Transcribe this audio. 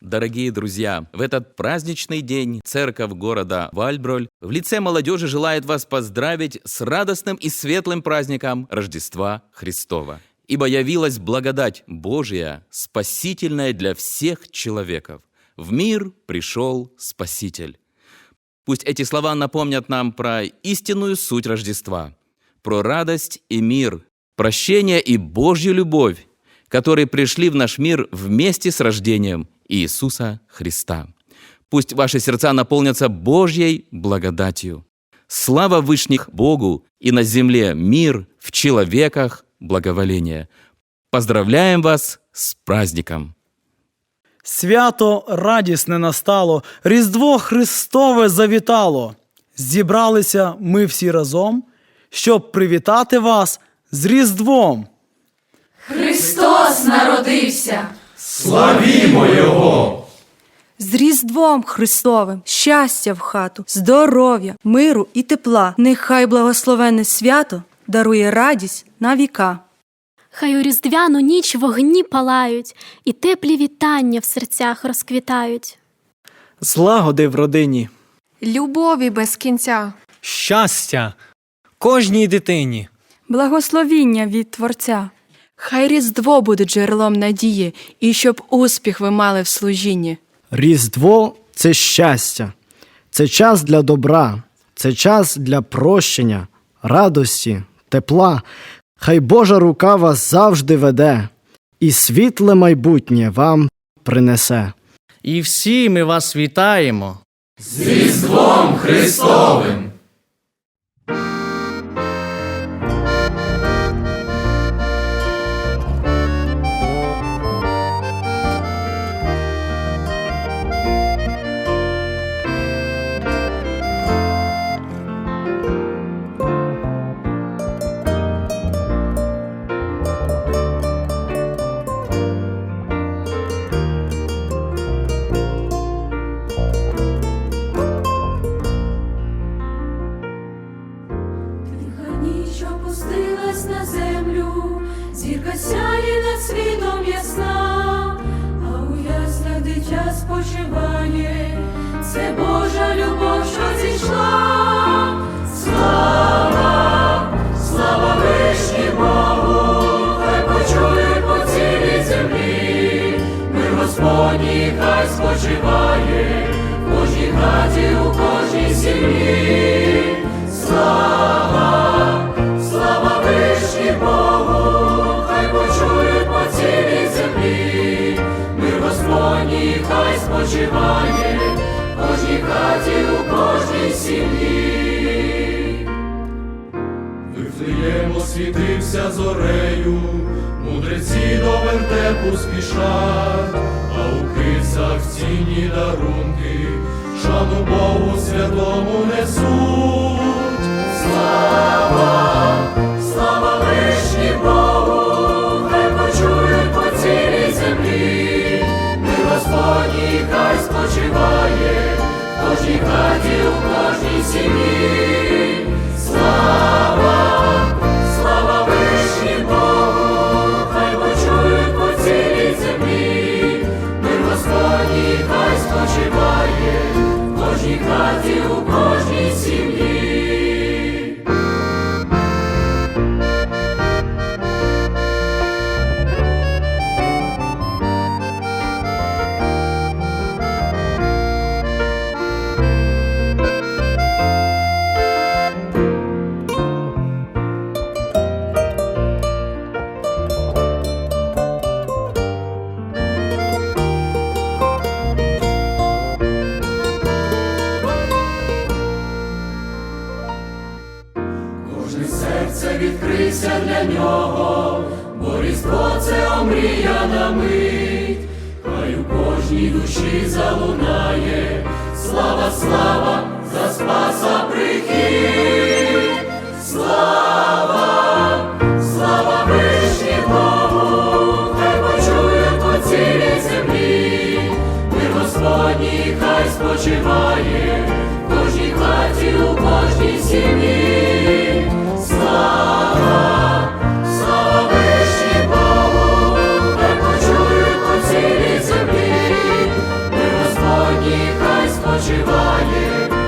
Дорогие друзья, в этот праздничный день церковь города Вальброль в лице молодежи желает вас поздравить с радостным и светлым праздником Рождества Христова. Ибо явилась благодать Божия, спасительная для всех человеков. В мир пришел Спаситель. Пусть эти слова напомнят нам про истинную суть Рождества, про радость и мир, прощение и Божью любовь, которые пришли в наш мир вместе с рождением Иисуса Христа. Пусть ваши сердца наполнятся Божьей благодатью. Слава Вышних Богу и на земле мир, в человеках благоволение. Поздравляем вас с праздником! Свято радісне настало, Різдво Христове завітало. Зібралися ми всі разом, щоб привітати вас з Різдвом. Христос народився. З Різдвом Христовим, щастя в хату, здоров'я, миру і тепла. Нехай благословенне свято дарує радість на віка. Хай у різдвяну ніч вогні палають, і теплі вітання в серцях розквітають. Злагоди в родині, Любові без кінця. щастя кожній дитині. Благословіння від Творця. Хай Різдво буде джерелом надії, і щоб успіх ви мали в служінні. Різдво це щастя, це час для добра, це час для прощення, радості, тепла. Хай Божа рука вас завжди веде, і світле майбутнє вам принесе. І всі ми вас вітаємо. Тиха ніч опустилась на землю, зірка сяє над світом ясна, а у яслах дитя спочиває, це Божа любов, що зійшла. Господній хай спочиває, в кожній хаті, у кожній сім'ї. Слава, слава вишні Богу, хай почують по цілій землі, мир Господній хай спочиває, в кожній хаті, у кожній сім'ї. Вифлеєм освітився зорею, мудреці до вертепу спішать, дарунки, шану Богу святому несуть. Відкрийся для нього, бо різдво це омріяна мить, хай у кожній душі залунає, слава, слава Amen.